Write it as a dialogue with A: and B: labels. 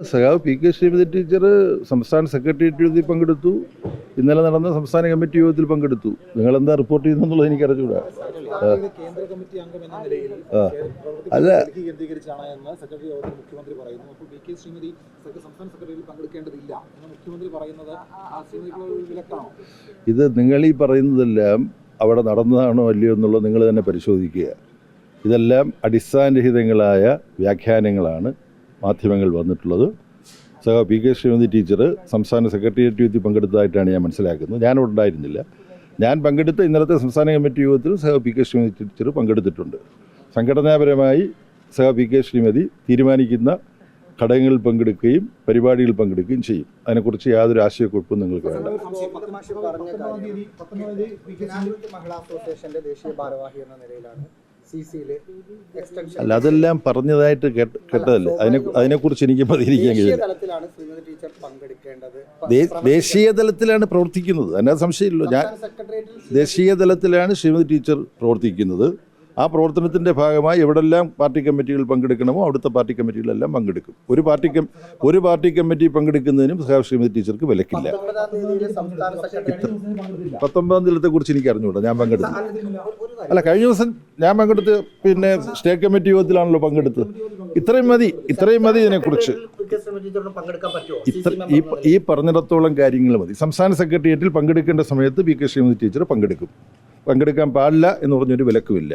A: സഖാവ് P K Sreemathi teacher സംസ്ഥാന secretariat യോഗത്തിൽ പങ്കെടുത്തു. ഇന്നലെ നടന്ന സംസ്ഥാന കമ്മിറ്റി യോഗത്തിൽ പങ്കെടുത്തു. നിങ്ങൾ എന്താ റിപ്പോർട്ട് ചെയ്യുന്നുള്ളത് എനിക്ക് അറിഞ്ഞുകൂടാ അല്ല. ഇത് നിങ്ങൾ ഈ പറയുന്നതെല്ലാം അവിടെ നടന്നതാണോ അല്ലയോ എന്നുള്ളത് നിങ്ങൾ തന്നെ പരിശോധിക്കുക. ഇതെല്ലാം അടിസ്ഥാനരഹിതങ്ങളായ വ്യാഖ്യാനങ്ങളാണ്. മാധ്യമങ്ങൾ വന്നിട്ടുള്ളത്. സഹ പി കെ ശ്രീമതി ടീച്ചർ സംസ്ഥാന സെക്രട്ടേറിയറ്റ് യോഗത്തിൽ പങ്കെടുത്തതായിട്ടാണ് ഞാൻ മനസ്സിലാക്കുന്നത്. ഞാനിവിടെ ഉണ്ടായിരുന്നില്ല. ഞാൻ പങ്കെടുത്ത ഇന്നലത്തെ സംസ്ഥാന കമ്മിറ്റി യോഗത്തിൽ സഹ പി കെ ശ്രീമതി ടീച്ചർ പങ്കെടുത്തിട്ടുണ്ട്. സംഘടനാപരമായി സഹ പി കെ ശ്രീമതി തീരുമാനിക്കുന്ന ഘടകങ്ങളിൽ പങ്കെടുക്കുകയും പരിപാടിയിൽ പങ്കെടുക്കുകയും ചെയ്യും. അതിനെക്കുറിച്ച് യാതൊരു ആശയക്കുഴപ്പവും നിങ്ങൾക്ക് വേണ്ട.
B: ദേശീയ ഭാരവാഹി എന്ന നിലയിലാണ്
A: അല്ല അതെല്ലാം പറഞ്ഞതായിട്ട് കേട്ട് കേട്ടതല്ലേ? അതിനെ അതിനെക്കുറിച്ച് എനിക്ക് പ്രതികരിക്കാൻ
B: ദേശീയ
A: കഴിയില്ല. ദേശീയ തലത്തിലാണ് പ്രവർത്തിക്കുന്നത്. അതിനകത്ത് സംശയമില്ലല്ലോ ഞാൻ ദേശീയ തലത്തിലാണ് ശ്രീമതി ടീച്ചർ പ്രവർത്തിക്കുന്നത്. ആ പ്രവർത്തനത്തിന്റെ ഭാഗമായി എവിടെല്ലാം പാർട്ടി കമ്മിറ്റികൾ പങ്കെടുക്കണമോ അവിടുത്തെ പാർട്ടി കമ്മിറ്റികളെല്ലാം പങ്കെടുക്കും. ഒരു പാർട്ടി ഒരു പാർട്ടി കമ്മിറ്റി പങ്കെടുക്കുന്നതിനും സഹാബ് ശ്രീമതി ടീച്ചർക്ക് വിലക്കില്ല.
B: പത്തൊമ്പതാം
A: തീയതിലത്തെ കുറിച്ച് എനിക്ക് അറിഞ്ഞുകൂടാ ഞാൻ പങ്കെടുത്തു അല്ല കഴിഞ്ഞ ദിവസം ഞാൻ പങ്കെടുത്ത് പിന്നെ സ്റ്റേറ്റ് കമ്മിറ്റി യോഗത്തിലാണല്ലോ പങ്കെടുത്തത്. ഇത്രയും മതി ഇത്രയും മതി ഇതിനെക്കുറിച്ച്. ഈ പറഞ്ഞിടത്തോളം കാര്യങ്ങൾ മതി. സംസ്ഥാന സെക്രട്ടേറിയറ്റിൽ പങ്കെടുക്കേണ്ട സമയത്ത് പി കെ ശ്രീമതി ടീച്ചർ പങ്കെടുക്കും. പങ്കെടുക്കാൻ പാടില്ല എന്ന് പറഞ്ഞൊരു വിലക്കുമില്ല.